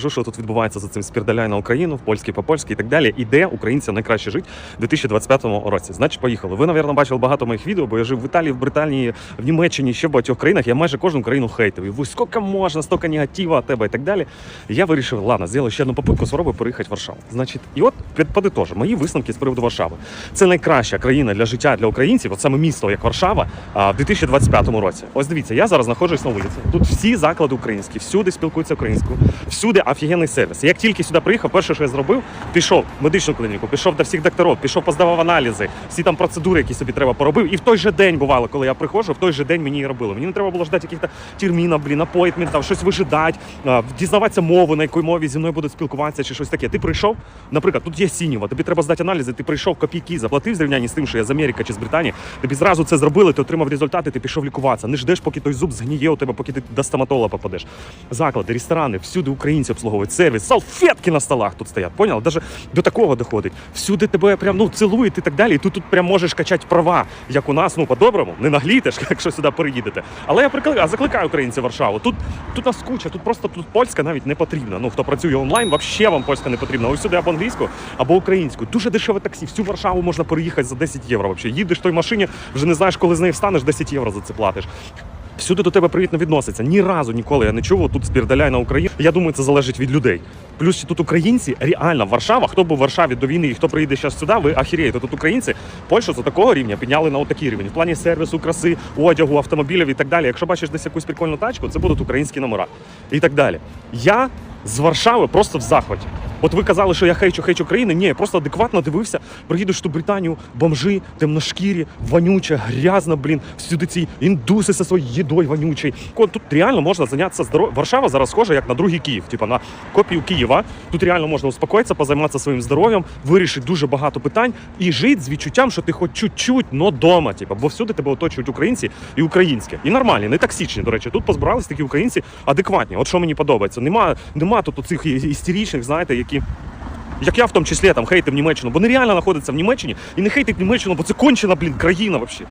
Кажу, що тут відбувається за цим спірдаляй на Україну, в польський по польськи і так далі. І де українцям найкраще жити в 2025 році. Значить, поїхали. Ви, напевно, бачили багато моїх відео, бо я жив в Італії, в Британії, в Німеччині, ще в багатьох країнах. Я майже кожну країну хейтив. І ви скільки можна, стільки негатива від тебе і так далі. Я вирішив, ладно, зробив ще одну попитку, спробую переїхати в Варшаву. Значить, і от підподитожу, мої висновки з приводу Варшави. Це найкраща країна для життя для українців, от саме місто, як Варшава, в 2025 році. Ось дивіться, я зараз знаходжусь на вулиці. Тут всі заклади українські, всюди спілкуються українською, всюди офігенний сервіс. Як тільки сюди приїхав, перше, що я зробив, пішов в медичну клініку, пішов до всіх докторів, пішов поздавав аналізи, всі там процедури, які собі треба поробив. І в той же день бувало, коли я приходжу, в той же день мені і робили. Мені не треба було ждати якихось термінів, блін, апойтментів, щось вижидати, дізнаватися мову, на якій мові зі мною будуть спілкуватися чи щось таке. Ти прийшов, наприклад, тут є сінєва, тобі треба здати аналізи, ти прийшов копійки, заплатив в зрівнянні з тим, що я з Америки чи з Британії. Тобі зразу це зробили, ти отримав результати, ти пішов лікуватися. Не ждеш, поки той зуб згніє у тебе, поки ти до стоматолога попадеш. Заклади, ресторани, всюди українці обслуговують сервіс, салфетки на столах тут стоять. Поняв? Даже до такого доходить. Всюди тебе прям ну цілують і так далі. І ти тут прям можеш качати права, як у нас, ну по-доброму, не наглітеш, якщо сюди переїдете. Але я прикликаю, закликаю українців Варшаву. Тут тут нас куча, тут просто тут польська навіть не потрібна. Ну хто працює онлайн, вообще вам польська не потрібна. Ось сюди або англійську, або українську. Дуже дешеве таксі. Всю Варшаву можна переїхати за 10 євро. Вообще їдеш в той машині, вже не знаєш, коли з неї встанеш, 10 євро за це платиш. Всюди до тебе привітно відноситься. Ні разу ніколи я не чув тут спірдаляй на Україну. Я думаю, це залежить від людей. Плюс тут українці, реально Варшава, хто був в Варшаві до війни і хто приїде зараз сюди, ви ахірієте. Тут українці Польщу за такого рівня підняли на отакий рівень. В плані сервісу, краси, одягу, автомобілів і так далі. Якщо бачиш десь якусь прикольну тачку, це будуть українські номера і так далі. Я з Варшави просто в захваті. От ви казали, що я хейчу, хейчу країни. Ні, я просто адекватно дивився. Приїдеш ту Британію, бомжи, темношкірі, вонюче, грязно, блін, всюди ці індуси зі своєю їдою вонючою. Тут реально можна зайнятися здоров'ям. Варшава зараз схожа як на другий Київ, типа на копію Києва. Тут реально можна успокоїтися, позайматися своїм здоров'ям, вирішити дуже багато питань і жити з відчуттям, що ти хоч чуть-чуть, но дома. Типа, бо всюди тебе оточують українці і українське. І нормальні, не токсичні, до речі. Тут позбирались такі українці адекватні. От що мені подобається. Нема, нема тут оцих і- істеричних, знаєте, які. Як я в тому числі там хейтив Німеччину, бо нереально знаходиться в Німеччині і не хейтить Німеччину, бо це кончена, блін, країна взагалі.